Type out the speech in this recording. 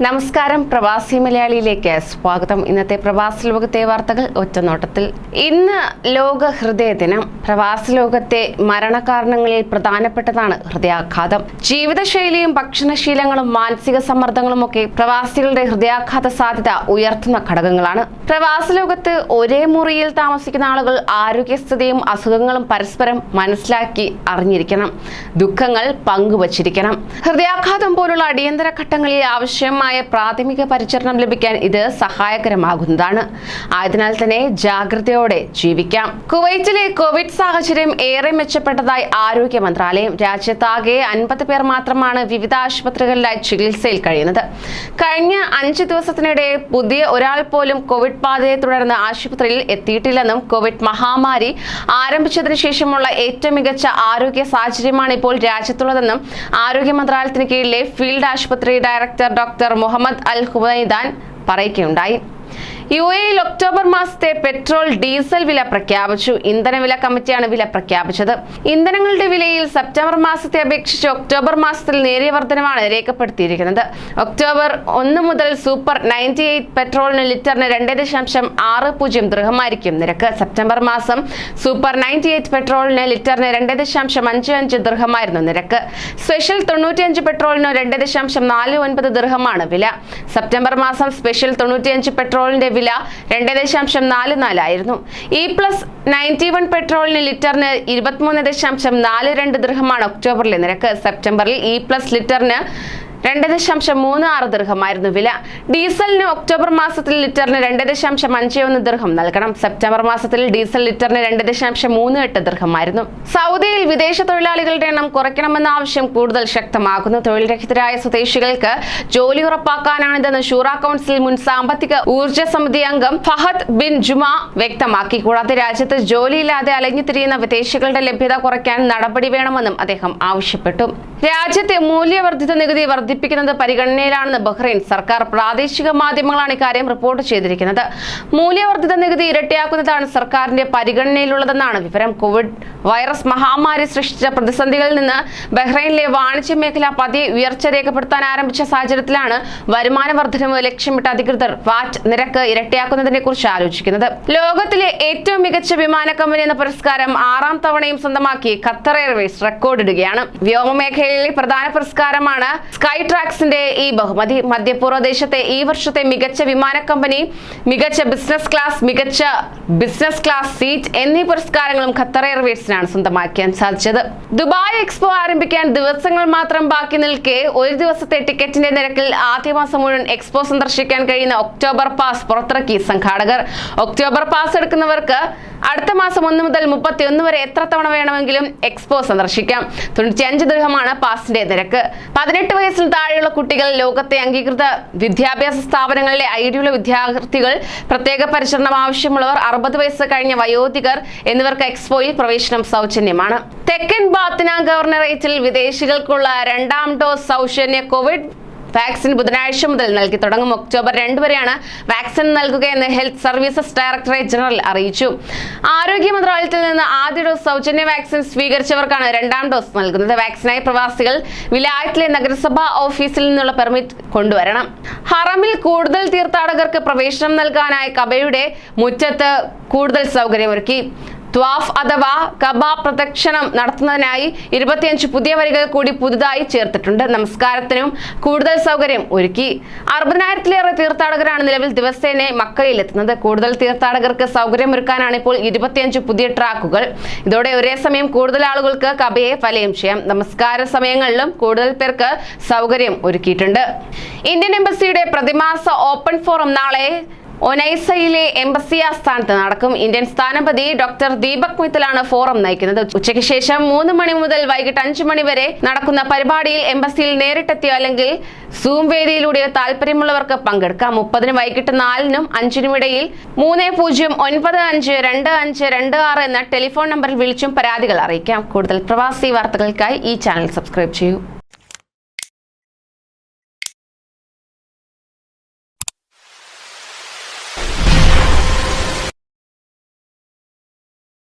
നമസ്കാരം. പ്രവാസി മലയാളിയിലേക്ക് സ്വാഗതം. ഇന്നത്തെ പ്രവാസി ലോകത്തെ വാർത്തകൾ ഒറ്റനോട്ടത്തിൽ. ഇന്ന് ലോക ഹൃദയ ദിനം പ്രവാസി ലോകത്തെ മരണകാരണങ്ങളിൽ പ്രധാനപ്പെട്ടതാണ് ഹൃദയാഘാതം. ജീവിതശൈലിയും ഭക്ഷണശീലങ്ങളും മാനസിക സമ്മർദ്ദങ്ങളും ഒക്കെ പ്രവാസികളുടെ ഹൃദയാഘാത സാധ്യത ഉയർത്തുന്ന ഘടകങ്ങളാണ്. പ്രവാസി ലോകത്ത് ഒരേ മുറിയിൽ താമസിക്കുന്ന ആളുകൾ ആരോഗ്യസ്ഥിതിയും അസുഖങ്ങളും പരസ്പരം മനസ്സിലാക്കി അറിഞ്ഞിരിക്കണം. ദുഃഖങ്ങൾ പങ്കുവച്ചിരിക്കണം. ഹൃദയാഘാതം പോലുള്ള അടിയന്തര ഘട്ടങ്ങളിൽ ആവശ്യമായ പ്രാഥമിക പരിചരണം ലഭിക്കാൻ ഇത് സഹായകരമാകുന്നതാണ്. ആയതിനാൽ തന്നെ ജാഗ്രതയോടെ ജീവിക്കാം. കുവൈറ്റിലെ കോവിഡ് സാഹചര്യം ഏറെ മെച്ചപ്പെട്ടതായി ആരോഗ്യ മന്ത്രാലയം രാജ്യത്താകെ അൻപത് പേർ മാത്രമാണ് വിവിധ ആശുപത്രികളിലായി ചികിത്സയിൽ കഴിയുന്നത്. കഴിഞ്ഞ അഞ്ച് ദിവസത്തിനിടെ പുതിയ ഒരാൾ പോലും കോവിഡ് ബാധയെ തുടർന്ന് ആശുപത്രിയിൽ എത്തിയിട്ടില്ലെന്നും കോവിഡ് മഹാമാരി ആരംഭിച്ചതിനു ശേഷമുള്ള ഏറ്റവും മികച്ച ആരോഗ്യ സാഹചര്യമാണ് ഇപ്പോൾ രാജ്യത്തുള്ളതെന്നും ആരോഗ്യ മന്ത്രാലയത്തിന് കീഴിലെ ഫീൽഡ് ആശുപത്രി director doctor Muhammad Al Hubaidan പറയുകയുണ്ടായി. യു എയിൽ ഒക്ടോബർ മാസത്തെ പെട്രോൾ ഡീസൽ വില പ്രഖ്യാപിച്ചു. ഇന്ധനവില കമ്മിറ്റിയാണ് വില പ്രഖ്യാപിച്ചത്. ഇന്ധനങ്ങളുടെ വിലയിൽ സെപ്റ്റംബർ മാസത്തെ അപേക്ഷിച്ച് ഒക്ടോബർ മാസത്തിൽ നേരിയ വർധനമാണ് രേഖപ്പെടുത്തിയിരിക്കുന്നത്. ഒക്ടോബർ ഒന്ന് മുതൽ സൂപ്പർ നയന്റി എയ്റ്റ് പെട്രോളിന് ലിറ്ററിന് രണ്ട് ദശാംശം ആറ് പൂജ്യം ദൃഹമായിരിക്കും നിരക്ക്. സെപ്റ്റംബർ മാസം സൂപ്പർ നയന്റി എയ്റ്റ് പെട്രോളിന് ലിറ്ററിന് രണ്ട് ദശാംശം അഞ്ച് അഞ്ച് ദൃഹമായിരുന്നു നിരക്ക്. സ്പെഷ്യൽ തൊണ്ണൂറ്റിയഞ്ച് പെട്രോളിന് രണ്ട് ദശാംശം നാല് ഒൻപത് ദൃഹമാണ് വില. സെപ്റ്റംബർ മാസം സ്പെഷ്യൽ തൊണ്ണൂറ്റിയഞ്ച് പെട്രോളിന്റെ വില രണ്ട് ദശാംശം നാല് നാലായിരുന്നു. ഇ പ്ലസ് നയന്റി വൺ പെട്രോളിന് ലിറ്ററിന് ഇരുപത്തിമൂന്ന് ദശാംശം നാല് രണ്ട് ദൃഹമാണ് ഒക്ടോബറിലെ നിരക്ക്. സെപ്റ്റംബറിൽ ഇ പ്ലസ് ലിറ്ററിന് രണ്ട് ദശാംശം മൂന്ന് ആറ് ദീർഘമായിരുന്നു വില. ഡീസലിന് ഒക്ടോബർ മാസത്തിൽ ലിറ്ററിന് രണ്ട് ദശാംശം അഞ്ച് ഒന്ന് ദീർഘം നൽകണം. സെപ്റ്റംബർ മാസത്തിൽ ഡീസൽ ലിറ്ററിന് രണ്ട് ദശാംശം മൂന്ന് എട്ട് ദീർഘമായിരുന്നു. സൗദിയിൽ വിദേശ തൊഴിലാളികളുടെ എണ്ണം കുറയ്ക്കണമെന്ന ആവശ്യം കൂടുതൽ ശക്തമാക്കുന്നു. തൊഴിൽരഹിതരായ സ്വദേശികൾക്ക് ജോലി ഉറപ്പാക്കാനാണിതെന്ന് ഷൂറ കൗൺസിൽ മുൻ സാമ്പത്തിക ഊർജ സമിതി അംഗം ഫഹദ് ബിൻ ജുമ വ്യക്തമാക്കി. കൂടാതെ രാജ്യത്ത് ജോലിയില്ലാതെ അലഞ്ഞു തിരിയുന്ന വിദേശികളുടെ ലഭ്യത കുറയ്ക്കാൻ നടപടി വേണമെന്നും അദ്ദേഹം ആവശ്യപ്പെട്ടു. രാജ്യത്തെ മൂല്യവർദ്ധിത നികുതി വർദ്ധിപ്പിക്കുന്നത് പരിഗണനയിലാണെന്ന് ബഹ്റൈൻ സർക്കാർ പ്രാദേശിക മാധ്യമങ്ങളാണ് ഇക്കാര്യം റിപ്പോർട്ട് ചെയ്തിരിക്കുന്നത്. മൂല്യവർദ്ധിത നികുതി ഇരട്ടിയാക്കുന്നതാണ് സർക്കാരിന്റെ പരിഗണനയിലുള്ളതെന്നാണ് വിവരം. കോവിഡ് വൈറസ് മഹാമാരി സൃഷ്ടിച്ച പ്രതിസന്ധികളിൽ നിന്ന് ബഹ്റൈനിലെ വാണിജ്യ മേഖല പതിയെ ഉയർച്ച രേഖപ്പെടുത്താൻ ആരംഭിച്ച സാഹചര്യത്തിലാണ് വരുമാന വർധനവ് ലക്ഷ്യമിട്ട് അധികൃതർ വാറ്റ് നിരക്ക് ഇരട്ടിയാക്കുന്നതിനെ കുറിച്ച് ആലോചിക്കുന്നത്. ലോകത്തിലെ ഏറ്റവും മികച്ച വിമാന കമ്പനി എന്ന പുരസ്കാരം ആറാം തവണയും സ്വന്തമാക്കി ഖത്തർ എയർവേസ് റെക്കോർഡിടുകയാണ്. വ്യോമമേഖലയിലെ പ്രധാന പുരസ്കാരമാണ് സ്കൈ ട്രാക്സിന്റെ ഈ ബഹുമതി. മധ്യപൂർവ ദേശത്തെ ഈ വർഷത്തെ മികച്ച വിമാന കമ്പനി മികച്ച ബിസിനസ് ക്ലാസ് മികച്ച ബിസിനസ് ക്ലാസ് സീറ്റ് എന്നീ പുരസ്കാരങ്ങളും ഖത്തർ എയർവേസിനാണ് സ്വന്തമാക്കാൻ സാധിച്ചത്. ദുബായ് എക്സ്പോ ആരംഭിക്കാൻ ദിവസങ്ങൾ മാത്രം ബാക്കി നിൽക്കെ ഒരു ദിവസത്തെ ടിക്കറ്റിന്റെ നിരക്കിൽ ആദ്യ മാസം മുഴുവൻ എക്സ്പോ സന്ദർശിക്കാൻ കഴിയുന്ന ഒക്ടോബർ പാസ് പുറത്തിറക്കി സംഘാടകർ. ഒക്ടോബർ പാസ് എടുക്കുന്നവർക്ക് അടുത്ത മാസം ഒന്ന് മുതൽ മുപ്പത്തി ഒന്ന് വരെ എത്ര തവണ വേണമെങ്കിലും എക്സ്പോ സന്ദർശിക്കാം. തൊണ്ണൂറ്റിയഞ്ച് ദൃഹമാണ് പാസിന്റെ നിരക്ക്. പതിനെട്ട് വയസ്സിന് താഴെയുള്ള കുട്ടികൾ ലോകത്തെ അംഗീകൃത വിദ്യാഭ്യാസ സ്ഥാപനങ്ങളിലെ ഐഡിയുള്ള വിദ്യാർത്ഥികൾ പ്രത്യേക പരിചരണം ആവശ്യമുള്ളവർ അറുപത് വയസ്സ് കഴിഞ്ഞ വയോധികർ എന്നിവർക്ക് എക്സ്പോയിൽ പ്രവേശനം സൗജന്യമാണ്. തെക്കൻ ബാത്തിന ഗവർണറേറ്റിൽ വിദേശികൾക്കുള്ള രണ്ടാം ഡോസ് സൗജന്യ കോവിഡ് വാക്സിൻ ബുധനാഴ്ച മുതൽ നൽകി തുടങ്ങും. ഒക്ടോബർ രണ്ട് വരെയാണ് വാക്സിൻ നൽകുകയെന്ന് ഹെൽത്ത് സർവീസസ് ഡയറക്ടറേറ്റ് ജനറൽ അറിയിച്ചു. ആരോഗ്യ മന്ത്രാലയത്തിൽ നിന്ന് ആദ്യ ഡോസ് സൗജന്യ വാക്സിൻ സ്വീകരിച്ചവർക്കാണ് രണ്ടാം ഡോസ് നൽകുന്നത്. വാക്സിനായി പ്രവാസികൾ വിലായത്തിലെ നഗരസഭാ ഓഫീസിൽ നിന്നുള്ള പെർമിറ്റ് കൊണ്ടുവരണം. ഹറമിൽ കൂടുതൽ തീർത്ഥാടകർക്ക് പ്രവേശനം നൽകാനായി കബയുടെ മുറ്റത്ത് കൂടുതൽ സൗകര്യമൊരുക്കി. ത്വാഫ് അഥവാ കബ പ്രദക്ഷിണം നടത്തുന്നതിനായി ഇരുപത്തിയഞ്ച് പുതിയ വരികൾ കൂടി പുതുതായി ചേർത്തിട്ടുണ്ട്. നമസ്കാരത്തിനും കൂടുതൽ സൗകര്യം ഒരുക്കി. അറുപതിനായിരത്തിലേറെ തീർത്ഥാടകരാണ് നിലവിൽ ദിവസേന മക്കയിൽ എത്തുന്നത് കൂടുതൽ തീർത്ഥാടകർക്ക് സൗകര്യമൊരുക്കാനാണ് ഇപ്പോൾ ഇരുപത്തിയഞ്ച് പുതിയ ട്രാക്കുകൾ. ഇതോടെ ഒരേ സമയം കൂടുതൽ ആളുകൾക്ക് കബയെ വലയം ചെയ്യാം. നമസ്കാര സമയങ്ങളിലും കൂടുതൽ പേർക്ക് സൗകര്യം ഒരുക്കിയിട്ടുണ്ട്. ഇന്ത്യൻ എംബസിയുടെ പ്രതിമാസ ഓപ്പൺ ഫോറം നാളെ ഒനൈസയിലെ എംബസി ആസ്ഥാനത്ത് നടക്കും. ഇന്ത്യൻ സ്ഥാനപതി ഡോക്ടർ ദീപക് മിത്തലാണ് ഫോറം നയിക്കുന്നത്. ഉച്ചയ്ക്ക് ശേഷം മൂന്ന് മണി മുതൽ വൈകിട്ട് അഞ്ചു മണി വരെ നടക്കുന്ന പരിപാടിയിൽ എംബസിയിൽ നേരിട്ടെത്തിയോ അല്ലെങ്കിൽ സൂം വേദിയിലൂടെ താല്പര്യമുള്ളവർക്ക് പങ്കെടുക്കാം. മുപ്പതിന് വൈകിട്ട് നാലിനും അഞ്ചിനും ഇടയിൽ മൂന്ന് പൂജ്യം ഒൻപത് അഞ്ച് രണ്ട് അഞ്ച് രണ്ട് ആറ് എന്ന ടെലിഫോൺ നമ്പറിൽ വിളിച്ചും പരാതികൾ അറിയിക്കാം. കൂടുതൽ പ്രവാസി വാർത്തകൾക്കായി ഈ ചാനൽ സബ്സ്ക്രൈബ് ചെയ്യൂ.